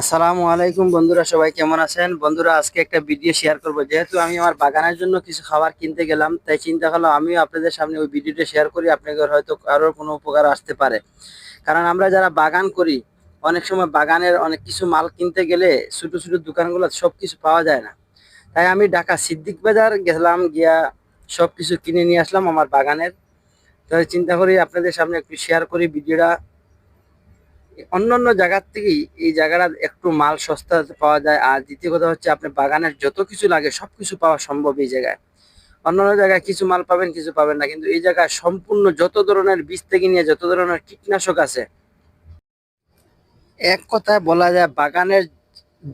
আসসালামু আলাইকুম বন্ধুরা, সবাই কেমন আছেন? বন্ধুরা, আজকে একটা ভিডিও শেয়ার করব। যেহেতু আমি আমার বাগানের জন্য কিছু খাবার কিনতে গেলাম, তাই চিন্তা করলাম আমিও আপনাদের সামনে ওই ভিডিওটা শেয়ার করি, আপনাদের হয়তো কারোর কোনো উপকার আসতে পারে। কারণ আমরা যারা বাগান করি, অনেক সময় বাগানের অনেক কিছু মাল কিনতে গেলে ছোটো ছোটো দোকানগুলো সব কিছু পাওয়া যায় না। তাই আমি ঢাকা সিদ্দিক বাজার গেলাম, গিয়া সব কিছু কিনে নিয়ে আসলাম আমার বাগানের। তাই চিন্তা করি আপনাদের সামনে একটু শেয়ার করি ভিডিওটা অন্যান্য জায়গার থেকেই এই জায়গাটা একটু মাল সস্তা পাওয়া যায়। আর দ্বিতীয় কথা হচ্ছে আপনার বাগানের যত কিছু লাগে সব কিছু পাওয়া সম্ভব এই জায়গায়। অন্যান্য জায়গায় কিছু মাল পাবেন, কিছু পাবেন না। কিন্তু এই জায়গায় সম্পূর্ণ যত ধরনের বীজ থেকে নিয়ে যত ধরনের কীটনাশক আছে, এক কথায় বলা যায় বাগানের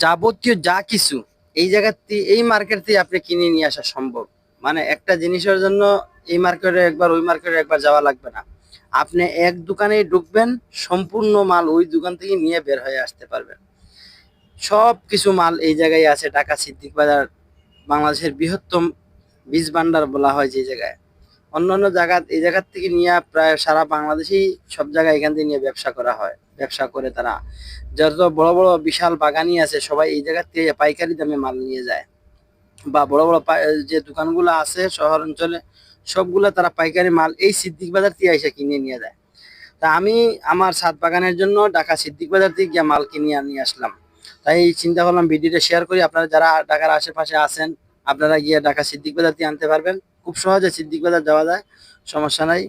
যাবতীয় যা কিছু এই জায়গার থেকে এই মার্কেট আপনি কিনে নিয়ে আসা সম্ভব। মানে একটা জিনিসের জন্য এই মার্কেটে একবার, ওই মার্কেটে একবার যাওয়া লাগবে না। আপনি এক দোকানে ঢুকবেন, সম্পূর্ণ মাল ওই দোকান থেকে নিয়ে বের হয়ে আসতে পারবেন। সব কিছু মাল এই জায়গায় আছে, ঢাকা সিদ্দিক বাজার, বাংলাদেশের বৃহত্তম বীজ ভান্ডার বলা হয় যে জায়গায়। অন্যান্য জায়গা, এই জায়গার থেকে নিয়ে প্রায় সারা বাংলাদেশেই সব জায়গায় এখান থেকে নিয়ে ব্যবসা করা হয়, ব্যবসা করে তারা। যত বড় বড় বিশাল বাগানই আছে, সবাই এই জায়গার থেকে পাইকারি দামে মাল নিয়ে যায়। বা বড় বড় যে দোকানগুলো আছে শহর অঞ্চলে সবগুলো তারা পাইকারি মাল এই সিদ্দিক বাজার থেকে এসে কিনে নিয়ে যায়। তা আমি আমার ছাদ বাগানের জন্য ঢাকা সিদ্দিক বাজার থেকে গিয়ে মাল কিনে নিয়ে আসলাম। তাই চিন্তা করলাম ভিডিওটা শেয়ার করি। আপনারা যারা ঢাকার আশেপাশে আছেন, আপনারা গিয়ে ঢাকা সিদ্দিক বাজার থেকে আনতে পারবেন। খুব সহজে সিদ্দিক বাজার যাওয়া যায়, সমস্যা নাই।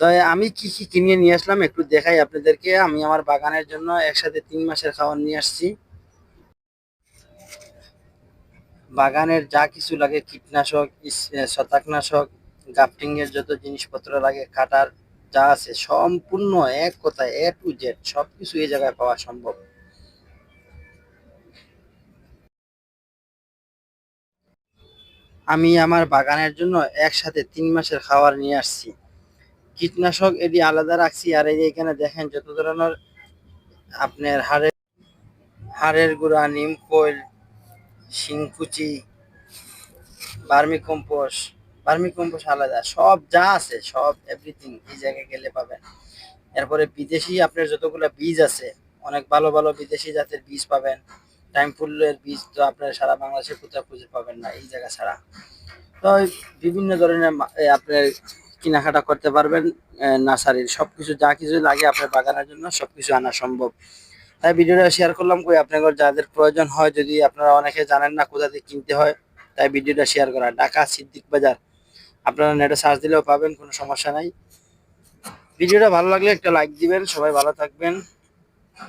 তো আমি কি কি কিনে নিয়ে আসলাম একটু দেখাই আপনাদেরকে। আমি আমার বাগানের জন্য একসাথে তিন মাসের খাবার নিয়ে আসছি। বাগানের যা কিছু লাগে কীটনাশক ইস- এ, ছত্রাকনাশক গাফটিং এর যত জিনিসপত্র লাগে কাটার যা আছে সম্পূর্ণ এক কথায় এ টু জেড সবকিছু এই জায়গায় পাওয়া সম্ভব। আমি আমার বাগানের জন্য একসাথে তিন মাসের খাবার নিয়ে আসছি। কীটনাশক এটি আলাদা রাখছি আর এই এখানে দেখেন যত ধরনের আপনার হাড়ের হাড়ের গুঁড়া নিম কোয়েল শিংকুচি, বার্মি কম্পোস্ট বার্মি কম্পোস্ট আলাদা, সব যা আছে, সব এভরিথিং এই জায়গায় গেলে পাবেন। এরপরে বিদেশি আপনার যতগুলো বীজ আছে, অনেক ভালো ভালো বিদেশি জাতের বীজ পাবেন। টাইম ফুলের বীজ তো আপনার সারা বাংলাদেশে কোথাও খুঁজে পাবেন না, এই জায়গা ছাড়া। তো বিভিন্ন ধরনের আপনার কেনাকাটা করতে পারবেন নার্সারির। সবকিছু যা কিছু লাগে আপনার বাগানের জন্য সবকিছু আনা সম্ভব। তাই ভিডিওটা শেয়ার করলাম। কই আপনাদের যাদের প্রয়োজন হয়, যদি আপনারা অনেকে জানেন না কোথা থেকে কিনতে হয়, তাই ভিডিওটা শেয়ার করা। ঢাকা সিদ্দিক বাজার। আপনারা নেটে সার্চ দিলেও পাবেন, কোনো সমস্যা নাই। ভিডিওটা ভালো লাগলে একটা লাইক দিবেন। সবাই ভালো থাকবেন।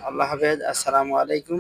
আল্লাহ হাফেজ। আসসালামু আলাইকুম।